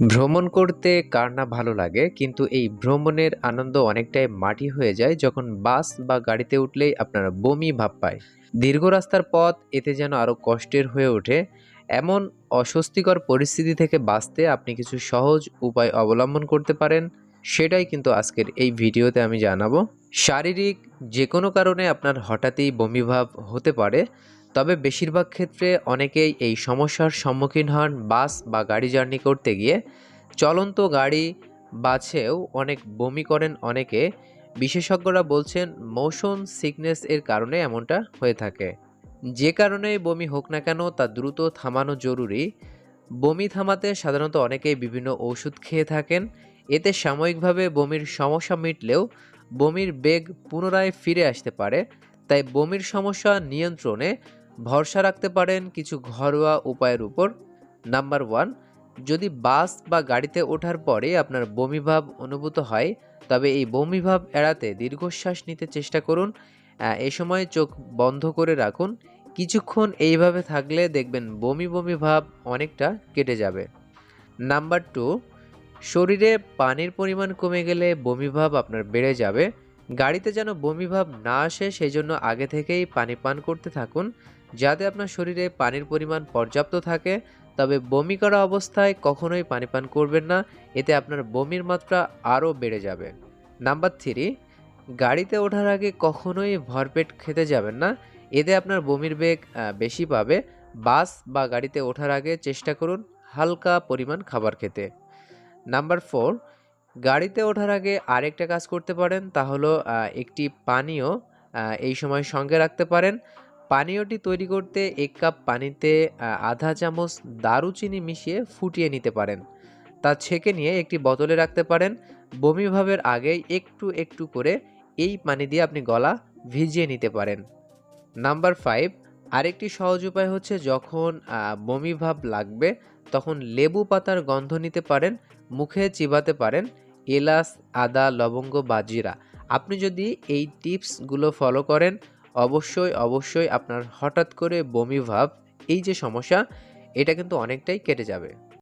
ভ্রমণ করতে কার না ভালো লাগে, কিন্তু এই ভ্রমণের আনন্দ অনেকটাই মাটি হয়ে যায় যখন বাস বা গাড়িতে উঠলেই আপনারা বমি ভাব পায়। দীর্ঘ রাস্তার পথ, এতে যেন আরও কষ্টের হয়ে ওঠে। এমন অস্বস্তিকর পরিস্থিতি থেকে বাঁচতে আপনি কিছু সহজ উপায় অবলম্বন করতে পারেন, সেটাই কিন্তু আজকের এই ভিডিওতে আমি জানাব। শারীরিক যে কোনো কারণে আপনার হঠাৎই বমিভাব হতে পারে তবে বেশিরভাগ ক্ষেত্রে অনেকেই এই সমস্যার সম্মুখীন হন বাস বা গাড়ি জার্নি করতে গিয়ে। চলন্ত গাড়ি বাছেও অনেক বমি করেন অনেকে। বিশেষজ্ঞরা বলছেন, মোশন সিকনেস এর কারণে এমনটা হয়ে থাকে। যে কারণে বমি হোক না কেন, তা দ্রুত থামানো জরুরি। বমি থামাতে সাধারণত অনেকেই বিভিন্ন ওষুধ খেয়ে থাকেন। এতে সাময়িকভাবে বমির সমস্যা মিটলেও বমির বেগ পুনরায় ফিরে আসতে পারে। তাই বমির সমস্যা নিয়ন্ত্রণে ভরসা রাখতে পারেন কিছু ঘরোয়া উপায়ের উপর। নাম্বার ওয়ান, যদি বাস বা গাড়িতে ওঠার পরে আপনার বমিভাব অনুভূত হয়, তবে এই বমিভাব এড়াতে দীর্ঘশ্বাস নিতে চেষ্টা করুন। এ সময় চোখ বন্ধ করে রাখুন। কিছুক্ষণ এইভাবে থাকলে দেখবেন বমি বমি ভাব অনেকটা কেটে যাবে। নাম্বার টু, শরীরে পানির পরিমাণ কমে গেলে বমিভাব আপনার বেড়ে যাবে। গাড়িতে যেন বমিভাব না আসে সেই জন্য আগে থেকেই পানি পান করতে থাকুন, যাতে আপনার শরীরে পানির পরিমাণ পর্যাপ্ত থাকে। তবে বমি করা অবস্থায় কখনোই পানি পান করবেন না, এতে আপনার বমির মাত্রা আরও বেড়ে যাবে। নাম্বার থ্রি, গাড়িতে ওঠার আগে কখনোই ভরপেট খেতে যাবেন না, এতে আপনার বমির বেগ বেশি পাবে। বাস বা গাড়িতে ওঠার আগে চেষ্টা করুন হালকা পরিমাণ খাবার খেতে। নাম্বার ফোর গাড়িতে ওঠার আগে আরেকটা কাজ করতে পারেন তা হলো একটি পানীয় এই সময় সঙ্গে রাখতে পারেন। পানীয়টি তৈরি করতে এক কাপ পানিতে আধা চামচ দারুচিনি মিশিয়ে ফুটিয়ে নিতে পারেন। তা ছেঁকে নিয়ে একটি বোতলে রাখতে পারেন। বমিভাবের আগেই একটু একটু করে এই পানি দিয়ে আপনি গলা ভিজিয়ে নিতে পারেন। নাম্বার ফাইভ আরেকটি সহজ উপায় হচ্ছে যখন আহ, বমি ভাব লাগবে তখন লেবু পাতার গন্ধ নিতে পারেন মুখে চিবাতে পারেন এলাচ, আদা, লবঙ্গ বা জিরা আপনি যদি এই টিপসগুলো ফলো করেন, অবশ্যই অবশ্যই আপনার হঠাৎ করে বমি ভাব, এই যে সমস্যা, এটা কিন্তু অনেকটাই কেটে যাবে।